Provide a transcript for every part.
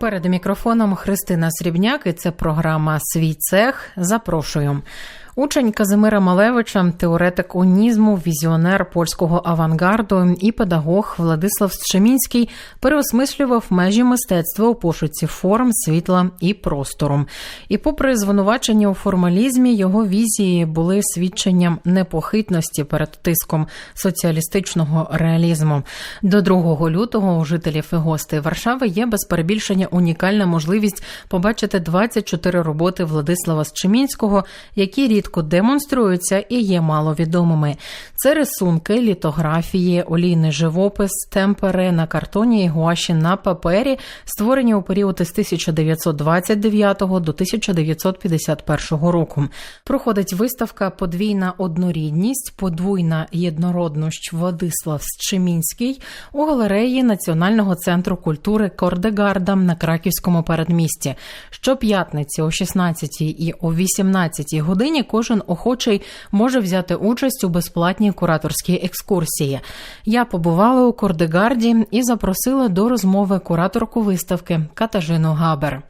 Перед мікрофоном Христина Срібняк і це програма Свій цех. Запрошую. Учень Казимира Малевича, теоретик унізму, візіонер польського авангарду і педагог Владислав Щемінський переосмислював межі мистецтва у пошуці форм, світла і простору. І, попри звинувачення у формалізмі, його візії були свідченням непохитності перед тиском соціалістичного реалізму. До 2 лютого у жителів і гостей Варшави є без перебільшення унікальна можливість побачити 24 роботи Владислава Щемінського, які рідко демонструються і є маловідомими. Це рисунки, літографії, олійний живопис, темпери на картоні і гуаші на папері, створені у період із 1929 до 1951 року. Проходить виставка Подвійна однорідність, подвійна єднородність Владислав Щемінський у галереї Національного центру культури Кордегарда на Краківському передмісті. Щоп'ятниці о 16 і о 18 годині кожен охочий може взяти участь у безплатній кураторській екскурсії. Я побувала у Кордегарді і запросила до розмови кураторку виставки Катажину Габер.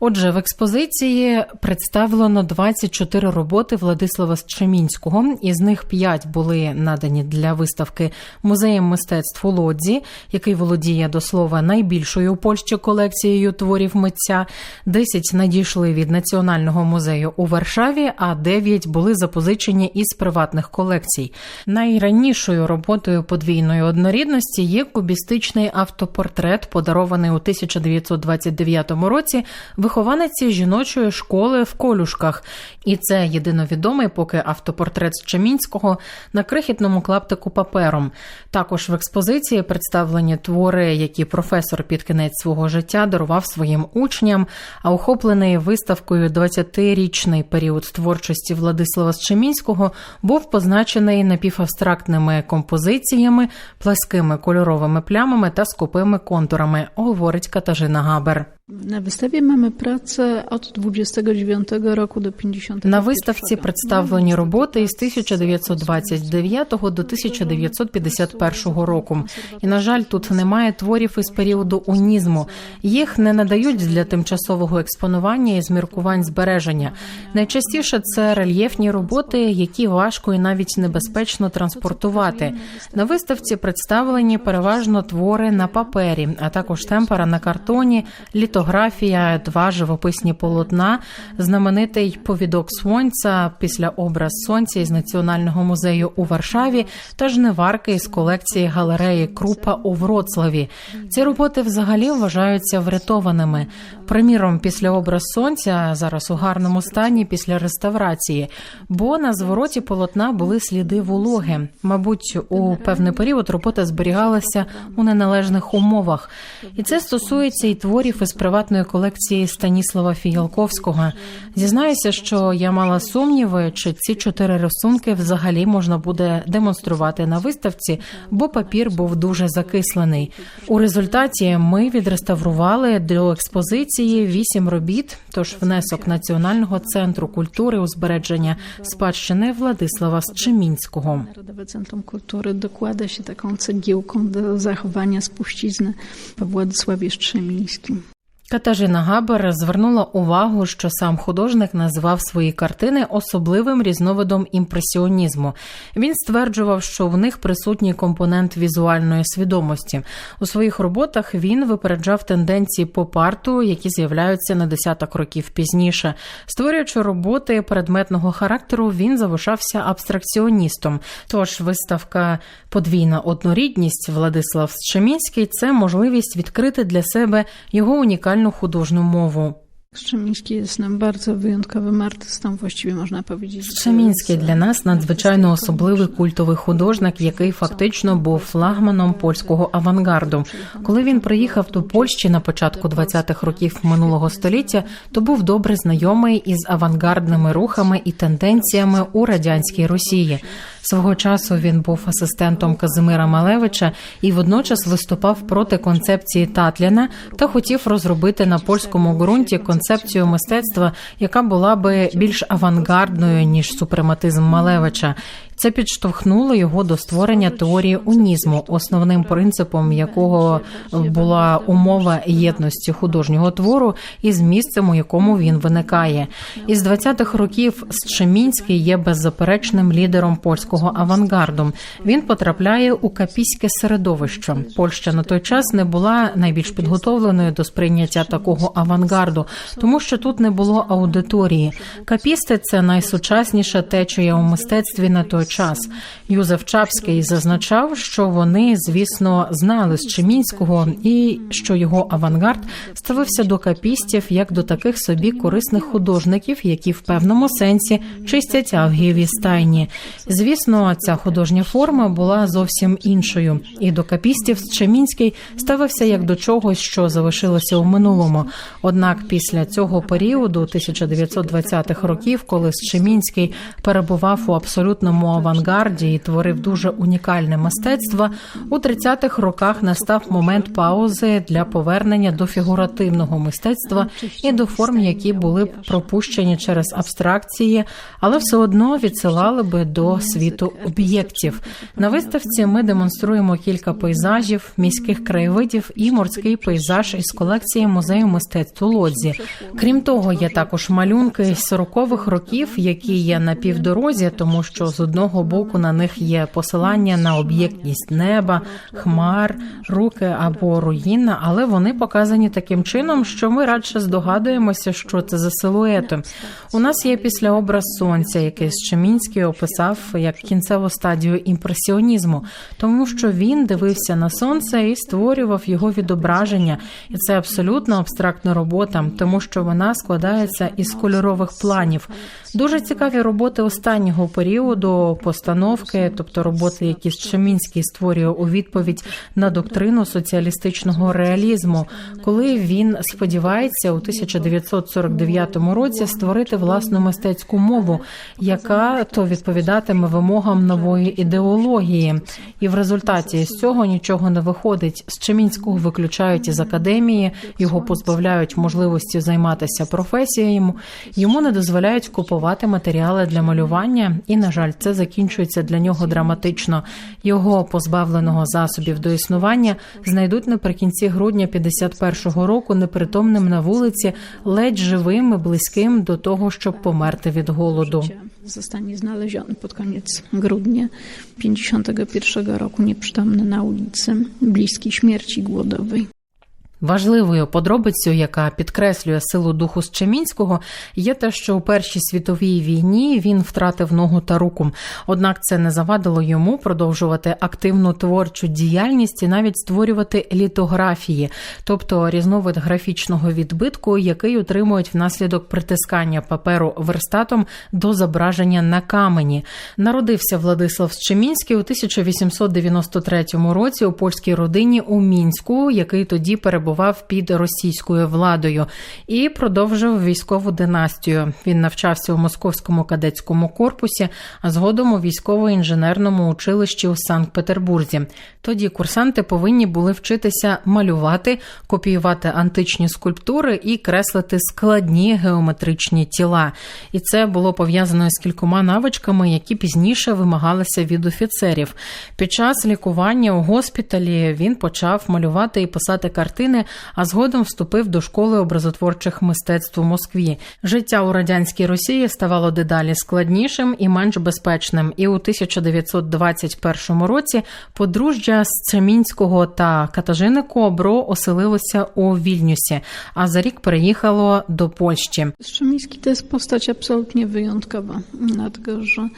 Отже, в експозиції представлено 24 роботи Владислава Щемінського. Із них 5 були надані для виставки музеєм мистецтв у Лодзі, який володіє до слова найбільшою у Польщі колекцією творів митця. 10 надійшли від Національного музею у Варшаві, а 9 були запозичені із приватних колекцій. Найранішою роботою подвійної однорідності є кубістичний автопортрет, подарований у 1929 році вихованиці жіночої школи в колюшках. І це єдиновідомий поки автопортрет Щемінського на крихітному клаптику папером. Також в експозиції представлені твори, які професор під кінець свого життя дарував своїм учням. А охоплений виставкою 20-річний період творчості Владислава Щемінського був позначений напівабстрактними композиціями, пласкими кольоровими плямами та скупими контурами, говорить Катажина Габер. Na wystawie mamy pracę od 29 roku do 50. На виставці представлені роботи із 1929 до 1951 року. І на жаль, тут немає творів із періоду унізму. Їх не надають для тимчасового експонування і зміркувань збереження. Найчастіше це рельєфні роботи, які важко і навіть небезпечно транспортувати. На виставці представлені переважно твори на папері, а також темпера на картоні, літографія, два живописні полотна, знаменитий повідок сонця після образ сонця із національного музею у Варшаві та жниварки із колекції галереї Крупа у Вроцлаві. Ці роботи взагалі вважаються врятованими. Приміром, після образ сонця зараз у гарному стані після реставрації, бо на звороті полотна були сліди вологи. Мабуть, у певний період робота зберігалася у неналежних умовах, і це стосується і творів із приватної колекції Станіслава Фіялковського. Зізнаюся, що я мала сумніви, чи ці чотири рисунки взагалі можна буде демонструвати на виставці, бо папір був дуже закислений. У результаті ми відреставрували до експозиції вісім робіт. Тож внесок Національного центру культури у спадщини Владислава Centrum Kultury dokłada się taką cegiełką do zachowania spuścizny po Władysławie Strzemińskim. Катажина Габер звернула увагу, що сам художник назвав свої картини особливим різновидом імпресіонізму. Він стверджував, що в них присутній компонент візуальної свідомості. У своїх роботах він випереджав тенденції поп-арту, які з'являються на десяток років пізніше. Створюючи роботи предметного характеру, він залишався абстракціоністом. Тож виставка Подвійна однорідність Владислав Щемінський це можливість відкрити для себе його унікальну художню мову. Strzemiński jest nam bardzo wyjątkowym artystą, właściwie można powiedzieć. Szczемінський для нас надзвичайно особливий культовий художник, який фактично був флагманом польського авангарду. Коли він приїхав до Польщі на початку 20-х років минулого століття, то був добре знайомий із авангардними рухами і тенденціями у радянській Росії. Свого часу він був асистентом Казимира Малевича і водночас виступав проти концепції Татляна та хотів розробити на польському ґрунті концепцію мистецтва, яка була би більш авангардною ніж супрематизм Малевича. Це підштовхнуло його до створення теорії унізму, основним принципом якого була умова єдності художнього твору із місцем, у якому він виникає. Із 20-х років Счемінський є беззаперечним лідером польського авангарду. Він потрапляє у капіське середовище. Польща на той час не була найбільш підготовленою до сприйняття такого авангарду, тому що тут не було аудиторії. Капісти це найсучасніша течія у мистецтві на той час. Юзеф Чапський зазначав, що вони, звісно, знали з Чемінського і що його авангард ставився до капістів як до таких собі корисних художників, які в певному сенсі чистять авгієві стайні. Звісно, ця художня форма була зовсім іншою, і до капістів Чемінський ставився як до чогось, що залишилося у минулому. Однак після цього періоду, 1920-х років, коли Щемінський перебував у абсолютному авангарді і творив дуже унікальне мистецтво, у 30-х роках настав момент паузи для повернення до фігуративного мистецтва і до форм, які були пропущені через абстракції, але все одно відсилали би до світу об'єктів. На виставці ми демонструємо кілька пейзажів, міських краєвидів і морський пейзаж із колекції музею мистецтв у Лодзі. Крім того, є також малюнки з 40-х років, які є на півдорозі, тому що з одного боку на них є посилання на об'єктність неба, хмар, руки або руїна, але вони показані таким чином, що ми радше здогадуємося, що це за силуети. У нас є післяобраз сонця, який Щемінський описав як кінцеву стадію імпресіонізму, тому що він дивився на сонце і створював його відображення, і це абсолютно абстрактна робота, тому що вона складається із кольорових планів. Дуже цікаві роботи останнього періоду постановки, тобто роботи, які Щемінський створює у відповідь на доктрину соціалістичного реалізму, коли він сподівається у 1949 році створити власну мистецьку мову, яка то відповідатиме вимогам нової ідеології, і в результаті з цього нічого не виходить. З Чемінського виключають із академії, його позбавляють можливості займатися професією, йому не дозволяють купувати матеріали для малювання, і на жаль, це закінчується для нього драматично. Його позбавленого засобів до існування знайдуть наприкінці грудня 51-го року непритомним на вулиці, ледь живим і близьким до того, щоб померти від голоду. Zostanie znaleziony pod koniec grudnia 51 roku nieprzytomny na ulicy, bliski śmierci głodowej. Важливою подробицею, яка підкреслює силу духу Щемінського, є те, що у Першій світовій війні він втратив ногу та руку. Однак це не завадило йому продовжувати активну творчу діяльність і навіть створювати літографії, тобто різновид графічного відбитку, який отримують внаслідок притискання паперу верстатом до зображення на камені. Народився Владислав Щемінський у 1893 році у польській родині у мінську, який тоді перебував перебував під російською владою і продовжив військову династію. Він навчався у московському кадетському корпусі, а згодом у військово-інженерному училищі у Санкт-Петербурзі. Тоді курсанти повинні були вчитися малювати, копіювати античні скульптури і креслити складні геометричні тіла. І це було пов'язано з кількома навичками, які пізніше вимагалися від офіцерів. Під час лікування у госпіталі він почав малювати і писати картини а згодом вступив до школи образотворчих мистецтв у Москві. Життя у радянській Росії ставало дедалі складнішим і менш безпечним. І у 1921 році подружжя Сцемінського та Катажини Кобро оселилося у Вільнюсі, а за рік переїхало до Польщі. Strzemiński to jest postać absolutnie wyjątkowa, dlatego że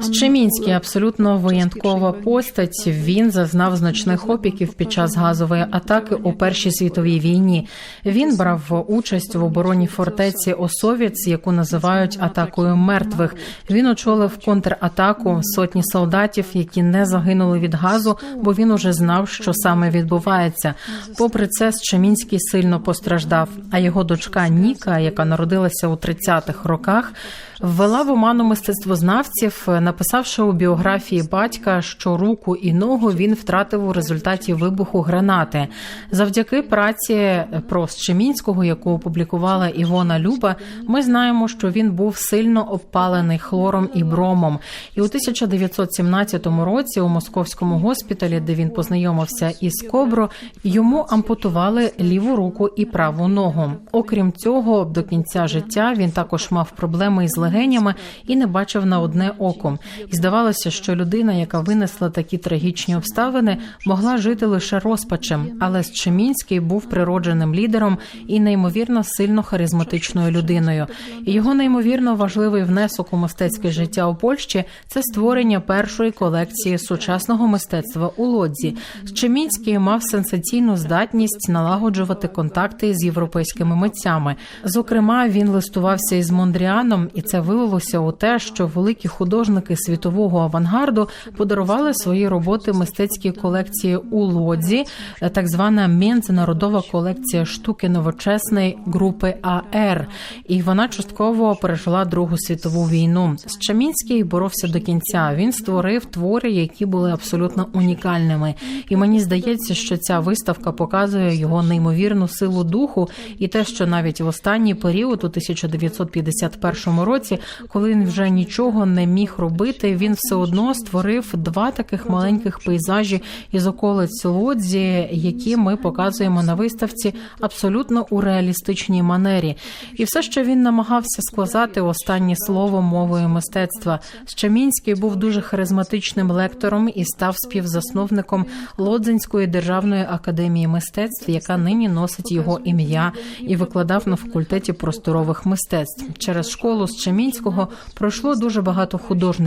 Щемінський абсолютно виняткова постать. Він зазнав значних опіків під час газової атаки у Першій світовій війні. Він брав участь в обороні фортеці Осовіц, яку називають атакою мертвих. Він очолив контратаку сотні солдатів, які не загинули від газу, бо він уже знав, що саме відбувається. Попри це, Щемінський сильно постраждав. А його дочка Ніка, яка народилася у 30-х роках, ввела в оману мистецтвознавців написавши у біографії батька, що руку і ногу він втратив у результаті вибуху гранати. Завдяки праці про Щемінського, яку опублікувала Івона Люба, ми знаємо, що він був сильно обпалений хлором і бромом. І у 1917 році у московському госпіталі, де він познайомився із Кобро, йому ампутували ліву руку і праву ногу. Окрім цього, до кінця життя він також мав проблеми із легенями і не бачив на одне око. І здавалося, що людина, яка винесла такі трагічні обставини, могла жити лише розпачем. Але Щемінський був природженим лідером і неймовірно сильно харизматичною людиною. І його неймовірно важливий внесок у мистецьке життя у Польщі це створення першої колекції сучасного мистецтва у Лодзі. Щемінський мав сенсаційну здатність налагоджувати контакти з європейськими митцями. Зокрема, він листувався із Мондріаном, і це вилилося у те, що великі художники світового авангарду подарували свої роботи мистецькій колекції у Лодзі, так звана міжнародова колекція штуки новочесної групи АР. І вона частково пережила Другу світову війну. Щемінський боровся до кінця. Він створив твори, які були абсолютно унікальними. І мені здається, що ця виставка показує його неймовірну силу духу, і те, що навіть в останній період, у 1951 році, коли він вже нічого не міг робити, він все одно створив два таких маленьких пейзажі із околиць Лодзі, які ми показуємо на виставці абсолютно у реалістичній манері. І все, що він намагався сказати останнє слово мовою мистецтва. Щемінський був дуже харизматичним лектором і став співзасновником Лодзинської державної академії мистецтв, яка нині носить його ім'я і викладав на факультеті просторових мистецтв. Через школу Щемінського пройшло дуже багато художників.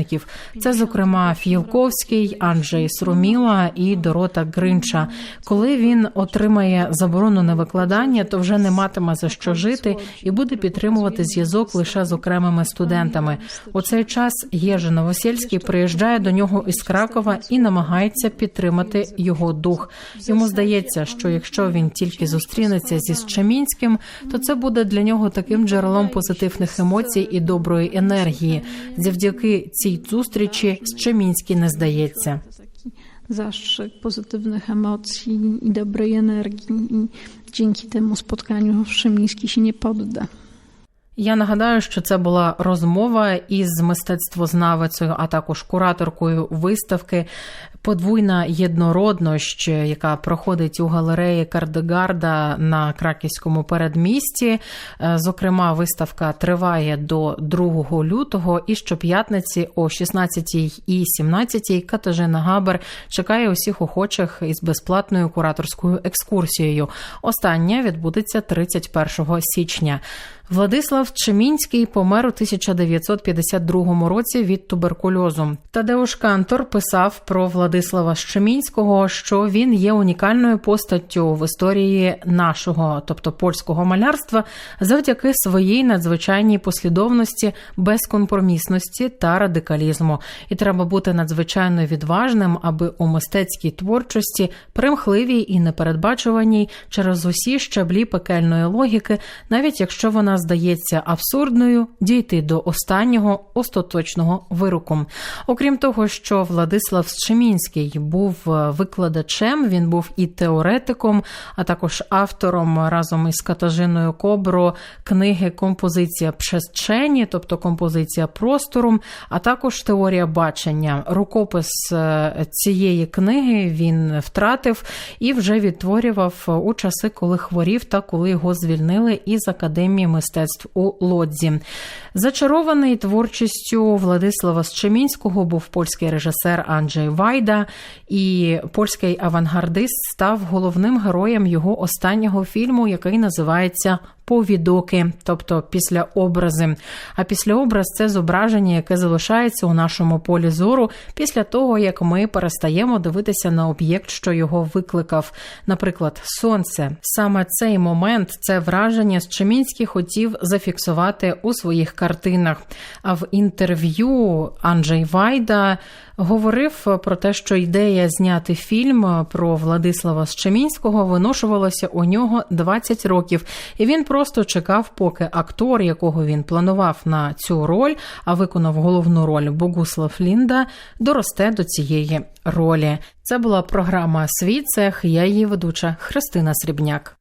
Це, зокрема, Філковський, Анджей Сруміла і Дорота Гринча. Коли він отримає заборону на викладання, то вже не матиме за що жити і буде підтримувати зв'язок лише з окремими студентами. У цей час Єжи Новосельський приїжджає до нього із Кракова і намагається підтримати його дух. Йому здається, що якщо він тільки зустрінеться зі Щемінським, то це буде для нього таким джерелом позитивних емоцій і доброї енергії. Завдяки цій зустрічі Щемінський не здається. zastrzyk pozytywnych emocji i dobrej energii i dzięki temu spotkaniu Szymiński się nie podda. Я нагадаю, що це була розмова із мистецтвознавицею, а також кураторкою виставки Подвійна єднородність, яка проходить у галереї Кардегарда на краківському передмісті. Зокрема, виставка триває до 2 лютого, і щоп'ятниці о 16 і 17 Катажина Габер чекає усіх охочих із безплатною кураторською екскурсією. Остання відбудеться 31 січня. Владислав Чемінський помер у 1952 році від туберкульозу. Тадеуш Кантор писав про Владислава Щемінського, що він є унікальною постаттю в історії нашого, тобто польського малярства, завдяки своїй надзвичайній послідовності, безкомпромісності та радикалізму. І треба бути надзвичайно відважним, аби у мистецькій творчості, примхливій і непередбачуваній через усі щаблі пекельної логіки, навіть якщо вона здається абсурдною, дійти до останнього остаточного вироку. Окрім того, що Владислав Щемінський був викладачем, він був і теоретиком, а також автором разом із Катажиною Кобро книги Композиція Пшесчені, тобто композиція простору, а також теорія бачення. Рукопис цієї книги він втратив і вже відтворював у часи, коли хворів та коли його звільнили із академії мистецтв мистецтв у Лодзі. Зачарований творчістю Владислава Щемінського був польський режисер Анджей Вайда, і польський авангардист став головним героєм його останнього фільму, який називається Повідоки, тобто після образи. А після образ це зображення, яке залишається у нашому полі зору після того, як ми перестаємо дивитися на об'єкт, що його викликав. Наприклад, сонце. Саме цей момент, це враження Щемінський хотів хотів зафіксувати у своїх картинах. А в інтерв'ю Анджей Вайда говорив про те, що ідея зняти фільм про Владислава Щемінського виношувалася у нього 20 років, і він просто чекав, поки актор, якого він планував на цю роль, а виконав головну роль Богуслав Лінда, доросте до цієї ролі. Це була програма Свій цех. Я її ведуча Христина Срібняк.